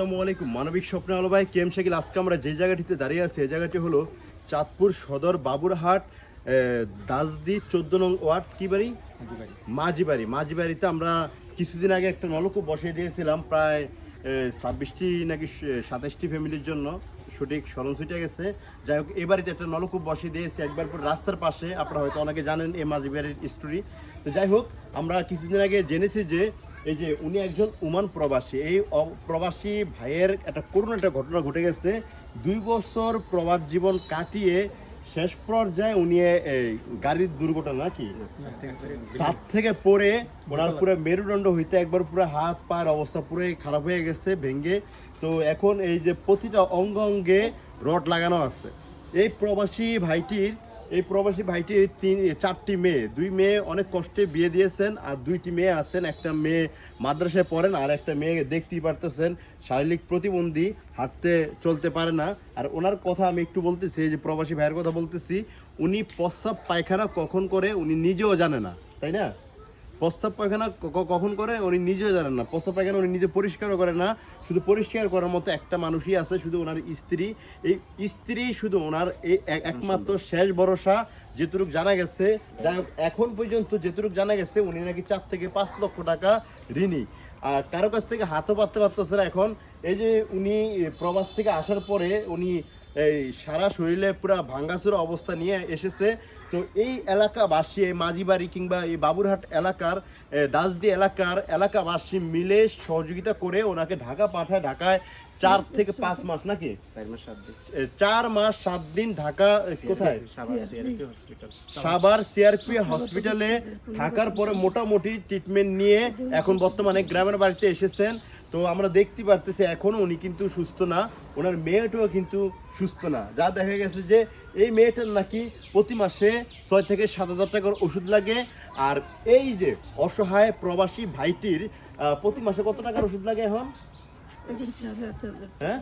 আসসালামু আলাইকুম। মানবিক স্বপ্ন আলো ভাই কেম শাকিল আজকে আমরা যে জায়গাটিতে দাঁড়িয়ে আছি এই জায়গাটি হলো চাঁদপুর সদর বাবুরহাট দাসদি চোদ্দ নং ওয়ার্ড কি বাড়ি? মাঝিবাড়ি। মাঝিবাড়িতে আমরা কিছুদিন আগে একটা নলকূপ বসিয়ে দিয়েছিলাম প্রায় ছাব্বিশটি নাকি সাতাশটি ফ্যামিলির জন্য সঠিক স্মরণ ছুটে গেছে। যাই হোক এ বাড়িতে একটা নলকূপ বসিয়ে দিয়েছি একবার পর রাস্তার পাশে। আপনারা হয়তো অনেকে জানেন এই মাঝিবাড়ির স্টোরি তো যাই হোক আমরা কিছুদিন আগে জেনেছি যে এই যে উনি একজন উমান প্রবাসী, এই প্রবাসী ভাইয়ের একটা করুণ একটা ঘটনা ঘটে গেছে। দুই বছর প্রবাস জীবন কাটিয়ে শেষ পর্যায়ে উনি এই গাড়ির দুর্ঘটনা কি সাত থেকে পড়ে ওনার পুরো মেরুদণ্ড হইতে একবার পুরো হাত পায়ের অবস্থা পুরো খারাপ হয়ে গেছে, ভেঙে। তো এখন এই যে প্রতিটা অঙ্গ অঙ্গে রড লাগানো আছে। এই প্রবাসী ভাইটির এই প্রবাসী ভাইটি তিন চারটি মেয়ে। দুই মেয়ে অনেক কষ্টে বিয়ে দিয়েছেন আর দুইটি মেয়ে আছেন। একটা মেয়ে মাদ্রাসায় পড়েন আর একটা মেয়ে দেখতেই পারতেছেন। শারীরিক প্রতিবন্ধী, হাঁটতে চলতে পারে না। আর ওনার কথা আমি একটু বলতেছি যে প্রবাসী ভাইয়ের কথা বলতেছি, উনি প্রস্রাব পায়খানা কখন করে উনি নিজেও জানে না, তাই না? প্রস্রাব পায়খানা কখন করে? উনি নিজেও জানেন না। প্রস্তাব পায়খানা উনি নিজে পরিষ্কারও করে না। শুধু পরিষ্কার করার মতো একটা মানুষই আছে শুধু ওনার স্ত্রী। এই স্ত্রী শুধু ওনার এই এক- একমাত্র শেষ ভরসা যেটুক জানা গেছে। যাই হোক এখন পর্যন্ত যেটুক জানা গেছে উনি নাকি চার থেকে পাঁচ লক্ষ টাকা ঋণী। আর কারও কাছ থেকে হাতও পাততে পারতেছে না এখন। এই যে উনি প্রবাস থেকে আসার পরে উনি এই সারা শরীরে পুরো ভাঙ্গাচুরা অবস্থা নিয়ে এসেছে। তো এই এলাকাবাসী এই মাঝিবাড়ি কিংবা এই বাবুরহাট এলাকার দাসদি এলাকার এলাকাবাসী মিলে সহযোগিতা করে ওনাকে ঢাকা পাঠায়। ঢাকায় চার থেকে পাঁচ মাস নাকি? চার মাস সাত দিন। ঢাকা কোথায়? সাবার সিআরপি হসপিটাল। সাভার সিআরপি হসপিটালে থাকার পরে মোটামুটি ট্রিটমেন্ট নিয়ে এখন বর্তমানে গ্রামের বাড়িতে এসেছেন। তো আমরা দেখতে পারতেছি এখনও উনি কিন্তু সুস্থ না। ওনার মেয়েটাও কিন্তু সুস্থ না। যা দেখা গেছে যে এই মেয়েটার নাকি প্রতি মাসে ছয় থেকে সাত হাজার টাকার ওষুধ লাগে। আর এই যে অসহায় প্রবাসী ভাইটির প্রতি মাসে কত টাকার ওষুধ লাগে এখন? এখন সাড়ে আট হাজার হ্যাঁ?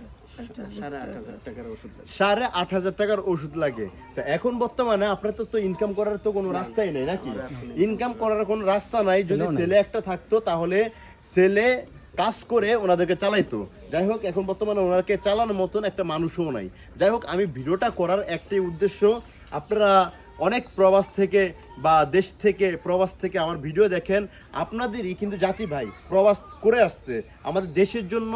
সাড়ে হাজার টাকার ওষুধ লাগে সাড়ে আট হাজার টাকার ওষুধ লাগে। তো এখন বর্তমানে আপনার তো তো ইনকাম করার তো কোনো রাস্তাই নেই নাকি? ইনকাম করার কোনো রাস্তা নাই। যদি ছেলে একটা থাকতো তাহলে ছেলে কাজ করে ওনাদেরকে চালাইতো। যাই হোক, এখন বর্তমানে ওনাকে চালানোর মতন একটা মানুষও নাই। যাই হোক, আমি ভিডিওটা করার একটাই উদ্দেশ্য, আপনারা অনেক প্রবাস থেকে বা দেশ থেকে প্রবাস থেকে আমার ভিডিও দেখেন। আপনাদেরই কিন্তু জাতি ভাই প্রবাস করে আসছে। আমাদের দেশের জন্য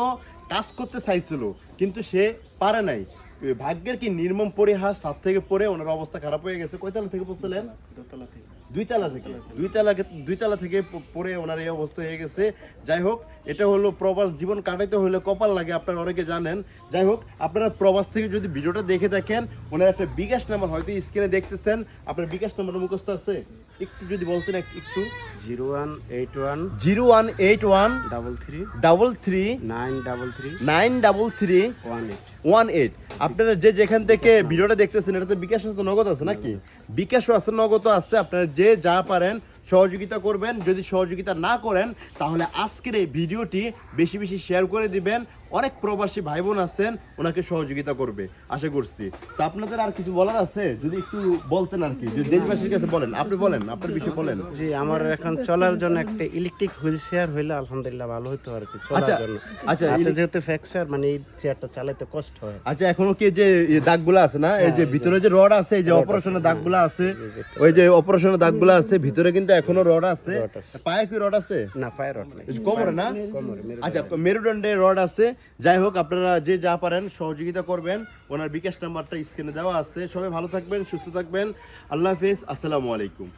কাজ করতে চাইছিল, কিন্তু সে পারে নাই। ভাগ্যের কি নির্মম পরিহাস? সাত থেকে পরে ওনার অবস্থা খারাপ হয়ে গেছে। কয়তলা থেকে পড়ছিলেন? দোতলা থেকে। দুই তালা থেকে। দুই তালা দুই তালা থেকে প- পড়ে ওনার এই অবস্থা হয়ে গেছে। যাই হোক এটা হলো প্রবাস জীবন কাটাইতে হলে কপাল লাগে আপনারা অনেকে জানেন। যাই হোক আপনারা প্রবাস থেকে যদি ভিডিওটা দেখে দেখেন ওনার একটা বিকাশ নাম্বার হয়তো স্ক্রিনে দেখতেছেন। আপনার বিকাশ নাম্বার মুখস্থ আছে? একটু যদি বলতেন একটু। Zero one eight one zero one eight one double three double three nine double three nine double three one eight. One eight. আপনারা যে যেখান থেকে ভিডিওটা দেখতেছেন এটা তো বিকাশ তো নগদ আছে নাকি? বিকাশ আছে, নগদ আছে, আপনারা যে যা পারেন সহযোগিতা করবেন। যদি সহযোগিতা না করেন, তাহলে আজকের এই ভিডিওটি বেশি বেশি শেয়ার করে দিবেন। অনেক প্রবাসী ভাই বোন আছেন ওনাকে সহযোগিতা করবে। আশা করছি। তো আপনাদের আর কিছু বলার আছে? যদি একটু বলতেন আর কি যদি দেশবাসীর কাছে বলেন আপনি বলেন আপনার বিষয়ে বলেন। জি আমার এখন চলার জন্য একটা ইলেকট্রিক হুইল চেয়ার হইলে আলহামদুলিল্লাহ ভালো হতো আর কি চলার আচ্ছা, জন্য। আচ্ছা, হাতে যেহেতু ফ্র্যাকচার মানে এই চেয়ারটা চালাইতে কষ্ট হয়। আচ্ছা এখনও কি যে দাগগুলো আছে না? এই যে ভিতরে যে রড আছে এই যে অপারেশনের দাগগুলো আছে ওই যে অপারেশনের দাগগুলো আছে ভিতরে কিন্তু এখনও রড আছে। পায়ে কি রড আছে? না ফায়ার রড নাই। কোমরে না? আচ্ছা মেরুদণ্ডে রড আছে। যাই হোক, আপনারা যে যা পারেন সহযোগিতা করবেন। ওনার বিকাশ নাম্বারটা স্ক্রিনে দেওয়া আছে। সবাই ভালো থাকবেন, সুস্থ থাকবেন। আল্লাহ হাফিজ, আসসালামু আলাইকুম।